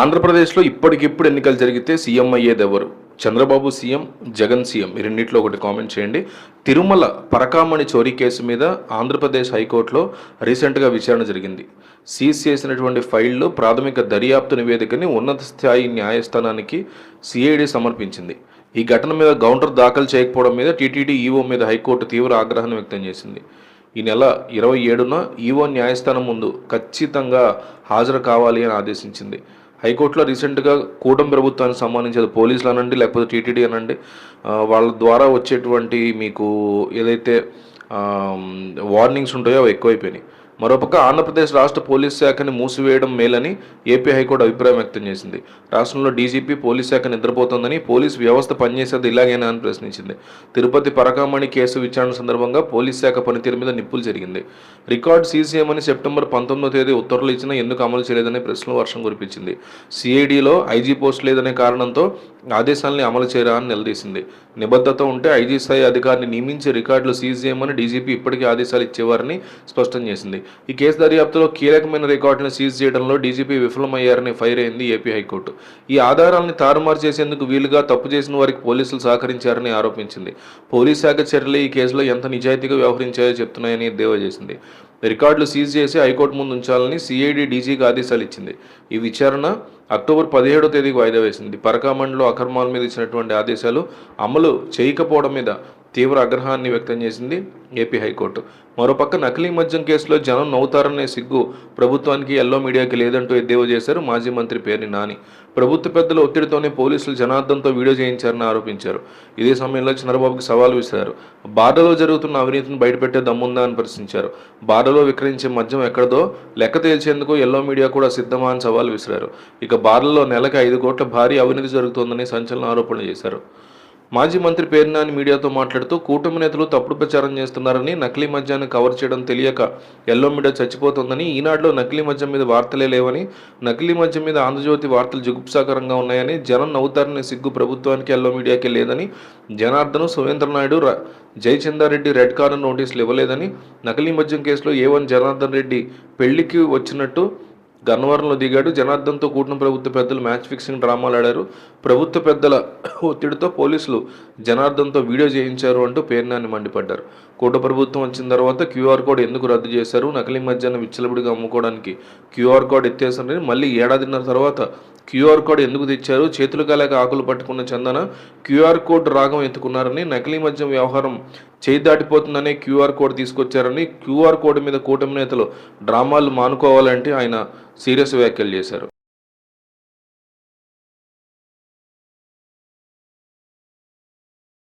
ఆంధ్రప్రదేశ్లో ఇప్పటికిప్పుడు ఎన్నికలు జరిగితే సీఎం అయ్యేది ఎవరు చంద్రబాబు సీఎం జగన్ సీఎం ఈ రెండింటిలో ఒకటి కామెంట్ చేయండి. తిరుమల పరకామణి చోరీ కేసు మీద ఆంధ్రప్రదేశ్ హైకోర్టులో రీసెంట్గా విచారణ జరిగింది. సీజ్ చేసినటువంటి ఫైల్లో ప్రాథమిక దర్యాప్తు నివేదికని ఉన్నత స్థాయి న్యాయస్థానానికి సిఐడి సమర్పించింది. ఈ ఘటన మీద కౌంటర్ దాఖలు చేయకపోవడం మీద టీటీడీ ఈఓ మీద హైకోర్టు తీవ్ర ఆగ్రహాన్ని వ్యక్తం చేసింది. ఈ నెల ఇరవై ఏడున ఈఓ న్యాయస్థానం ముందు ఖచ్చితంగా హాజరు కావాలి అని ఆదేశించింది. హైకోర్టులో రీసెంట్గా కూటమి ప్రభుత్వానికి సంబంధించి అది పోలీసులు అనండి లేకపోతే టీటీడీ అనండి వాళ్ళ ద్వారా వచ్చేటువంటి మీకు ఏదైతే వార్నింగ్స్ ఉంటాయో అవి ఎక్కువైపోయినాయి. మరోపక్క ఆంధ్రప్రదేశ్ రాష్ట్ర పోలీస్ శాఖని మూసివేయడం మేలని ఏపీ హైకోర్టు అభిప్రాయం వ్యక్తం చేసింది. రాష్ట్రంలో డీజీపీ పోలీస్ శాఖ నిద్రపోతోందని పోలీస్ వ్యవస్థ పనిచేసేది ఇలాగేనా అని ప్రశ్నించింది. తిరుపతి పరకామణి కేసు విచారణ సందర్భంగా పోలీస్ శాఖ పనితీరు మీద నిప్పులు జరిగింది. రికార్డ్ సీజ్ సెప్టెంబర్ పంతొమ్మిదో తేదీ ఉత్తర్వులు ఇచ్చినా ఎందుకు అమలు చేయలేదని ప్రశ్నలు వర్షం కురిపించింది. సిఐడిలో ఐజీ పోస్ట్ లేదనే కారణంతో ఆదేశాలని అమలు చేయరా అని నిలదీసింది. నిబద్ధత ఉంటే ఐజీ స్థాయి అధికారిని నియమించి రికార్డులు సీజ్ చేయమని డీజీపీ ఇప్పటికీ ఆదేశాలు ఇచ్చేవారని స్పష్టం చేసింది. ఈ కేసు దర్యాప్తులో కీలకమైన రికార్డులను సీజ్ చేయడంలో డీజీపీ విఫలమయ్యారని ఫైర్ అయింది ఏపీ హైకోర్టు. ఈ ఆధారాలను తారుమారు చేసేందుకు వీలుగా తప్పు చేసిన వారికి పోలీసులు సహకరించారని ఆరోపించింది. పోలీస్ శాఖ చర్యలు ఈ కేసులో ఎంత నిజాయితీగా వ్యవహరించాయో చెప్తున్నాయని ఎద్దేవా చేసింది. రికార్డులు సీజ్ చేసి హైకోర్టు ముందు ఉంచాలని సిఐడి డీజీకి ఆదేశాలు ఇచ్చింది. ఈ విచారణ అక్టోబర్ పదిహేడో తేదీకి వాయిదా వేసింది. పరకామండలో అక్రమాల మీద ఇచ్చినటువంటి ఆదేశాలు అమలు చేయకపోవడం మీద తీవ్ర ఆగ్రహాన్ని వ్యక్తం చేసింది ఏపీ హైకోర్టు. మరోపక్క నకిలీ మద్యం కేసులో జనం నవ్వుతారనే సిగ్గు ప్రభుత్వానికి ఎల్లో మీడియాకి లేదంటూ ఎద్దేవా చేశారు మాజీ మంత్రి పేర్ని నాని. ప్రభుత్వ పెద్దల ఒత్తిడితోనే పోలీసులు జనార్దంతో వీడియో చేయించారని ఆరోపించారు. ఇదే సమయంలో చంద్రబాబుకి సవాల్ విసిరారు. బార్డర్లో జరుగుతున్న అవినీతిని బయటపెట్టే దమ్ముందా అని ప్రశ్నించారు. బార్డర్లో విక్రయించే మద్యం ఎక్కడదో లెక్క తేల్చేందుకు ఎల్లో మీడియా కూడా సిద్ధమా అని సవాల్ విసిరారు. ఇక బార్లలో నెలకు ఐదు కోట్ల భారీ అవినీతి జరుగుతోందని సంచలన ఆరోపణలు చేశారు. మాజీ మంత్రి పేర్నాని మీడియాతో మాట్లాడుతూ కూటమి నేతలు తప్పుడు ప్రచారం చేస్తున్నారని నకిలీ మద్యాన్ని కవర్ చేయడం తెలియక ఎల్లో మీడియా చచ్చిపోతుందని ఈనాడులో నకిలీ మద్యం మీద వార్తలే లేవని నకిలీ మద్యం మీద ఆంధ్రజ్యోతి వార్తలు జుగుప్సాకరంగా ఉన్నాయని జనం నవ్వుతారనే సిగ్గు ప్రభుత్వానికి ఎల్లో మీడియాకి లేదని జనార్దన్ సువేంద్ర నాయుడు జయచందారెడ్డి రెడ్ కార్నర్ నోటీసులు ఇవ్వలేదని నకిలీ మద్యం కేసులో ఏ వన్ జనార్దన్ రెడ్డి పెళ్ళికి వచ్చినట్టు గన్నవరంలో దిగాడు. జనార్దన్తో కూటమి ప్రభుత్వ పెద్దలు మ్యాచ్ ఫిక్సింగ్ డ్రామాలు ఆడారు. ప్రభుత్వ పెద్దల ఒత్తిడితో పోలీసులు జనార్దన్తో వీడియో చేయించారు అంటూ పేర్నాన్ని మండిపడ్డారు. కూట ప్రభుత్వం వచ్చిన తర్వాత క్యూఆర్ కోడ్ ఎందుకు రద్దు చేశారు? నకిలీ మధ్యాహ్నం విచ్చలవిడిగా అమ్ముకోవడానికి క్యూఆర్ కోడ్ ఎత్తేసారని మళ్ళీ ఏడాదిన్నర తర్వాత క్యూఆర్ కోడ్ ఎందుకు తెచ్చారు? చేతులు కాలేక ఆకులు పట్టుకున్న చందన క్యూఆర్ కోడ్ రాగం ఎత్తుకున్నారని నకిలీ మద్యం వ్యవహారం చేయి దాటిపోతుందనే క్యూఆర్ కోడ్ తీసుకొచ్చారని క్యూఆర్ కోడ్ మీద కూటమి నేతలు డ్రామాలు మానుకోవాలంటే ఆయన సీరియస్ వ్యాఖ్యలు చేశారు.